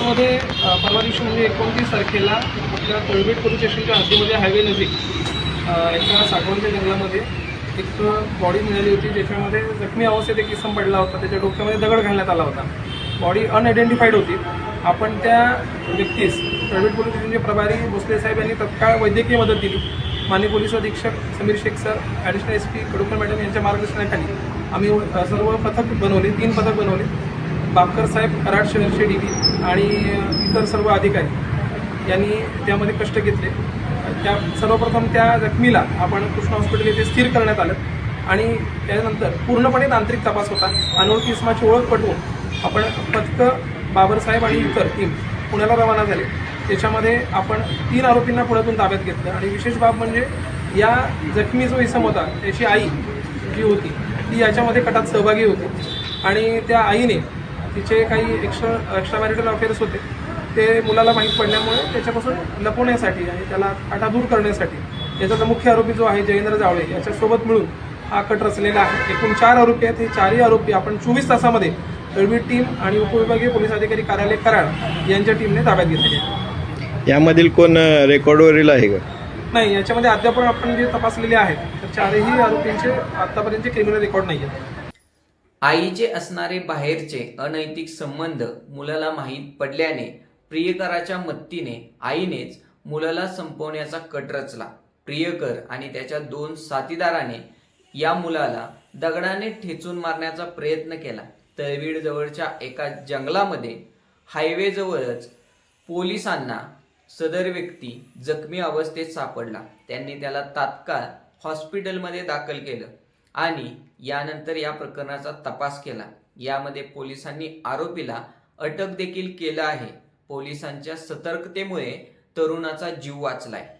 त्यामध्ये परवा दिवशी म्हणजे एकोणतीस तारखेला आपल्या तळबेट पोलीस स्टेशनच्या हद्दीमध्ये हायवे नजीक एका साठवणच्या जंगलामध्ये एक बॉडी मिळाली होती ज्याच्यामध्ये जखमी अवस्थेत एक इसम पडला होता त्याच्या डोक्यामध्ये दगड घालण्यात आला होता. बॉडी अनआयडेंटिफाईड होती. आपण त्या व्यक्तीस तळबेट पोलीस स्टेशनचे प्रभारी भोसले साहेब यांनी तत्काळ वैद्यकीय मदत दिली. माननीय पोलीस अधीक्षक Samir Shaikh sir additional S P Kadukar madam यांच्या मार्गदर्शनाखाली आम्ही सर्व पथक बनवले तीन पथक बनवले. बापकर साहेब कराड शहरचे डी आणि इतर सर्व अधिकारी यांनी त्यामध्ये कष्ट घेतले. त्या सर्वप्रथम त्या जखमीला आपण कृष्ण हॉस्पिटल येथे स्थिर करण्यात आलं आणि त्यानंतर पूर्णपणे तांत्रिक तपास होता. अनोळखी इसमाची ओळख पटवून आपण पथकं बाबरसाहेब आणि इतर टीम पुण्याला रवाना झाले. त्याच्यामध्ये आपण तीन आरोपींना पुण्यातून ताब्यात घेतलं आणि विशेष बाब म्हणजे या जखमी जो इसम होता त्याची आई जी होती ती याच्यामध्ये कटात सहभागी होती आणि त्या आईने तिचे काही एक्स्ट्रा एक्स्ट्रा मॅरिटल अफेअर्स होते. ते मुलाला माहीत पडल्यामुळे त्याच्यापासून लपवण्यासाठी आणि त्याला काटा दूर करण्यासाठी याचा मुख्य आरोपी जो आहे जयेंद्र जावळे याच्यासोबत मिळून हा कट रचलेला आहे. एकूण चार आरोपी आहेत. हे चारही आरोपी आपण चोवीस तासामध्ये तळबीड टीम आणि उपविभागीय पोलीस अधिकारी कार्यालय कराड यांच्या टीमने ताब्यात घेतलेले आहे यामधील कोण रेकॉर्डवरील आहे का? नाही याच्यामध्ये अद्याप आपण जे तपासलेले आहेत तर चारही आरोपींचे आतापर्यंतचे क्रिमिनल रेकॉर्ड नाही आहेत आईचे असणारे बाहेरचे अनैतिक संबंध मुलाला माहीत पडल्याने प्रियकराच्या मत्तीने आईनेच मुलाला संपवण्याचा कट रचला. प्रियकर आणि त्याच्या दोन साथीदाराने या मुलाला दगडाने ठेचून मारण्याचा प्रयत्न केला. तळवीड जवळच्या एका जंगलामध्ये हायवेजवळच पोलिसांना सदर व्यक्ती जखमी अवस्थेत सापडला. त्यांनी त्याला तात्काळ हॉस्पिटलमध्ये दाखल केलं. आणि यानंतर या प्रकरणाचा तपास केला. यामध्ये पोलिसांनी आरोपीला अटक देखील केलं आहे. पोलिसांच्या सतर्कतेमुळे तरुणाचा जीव वाचलाय.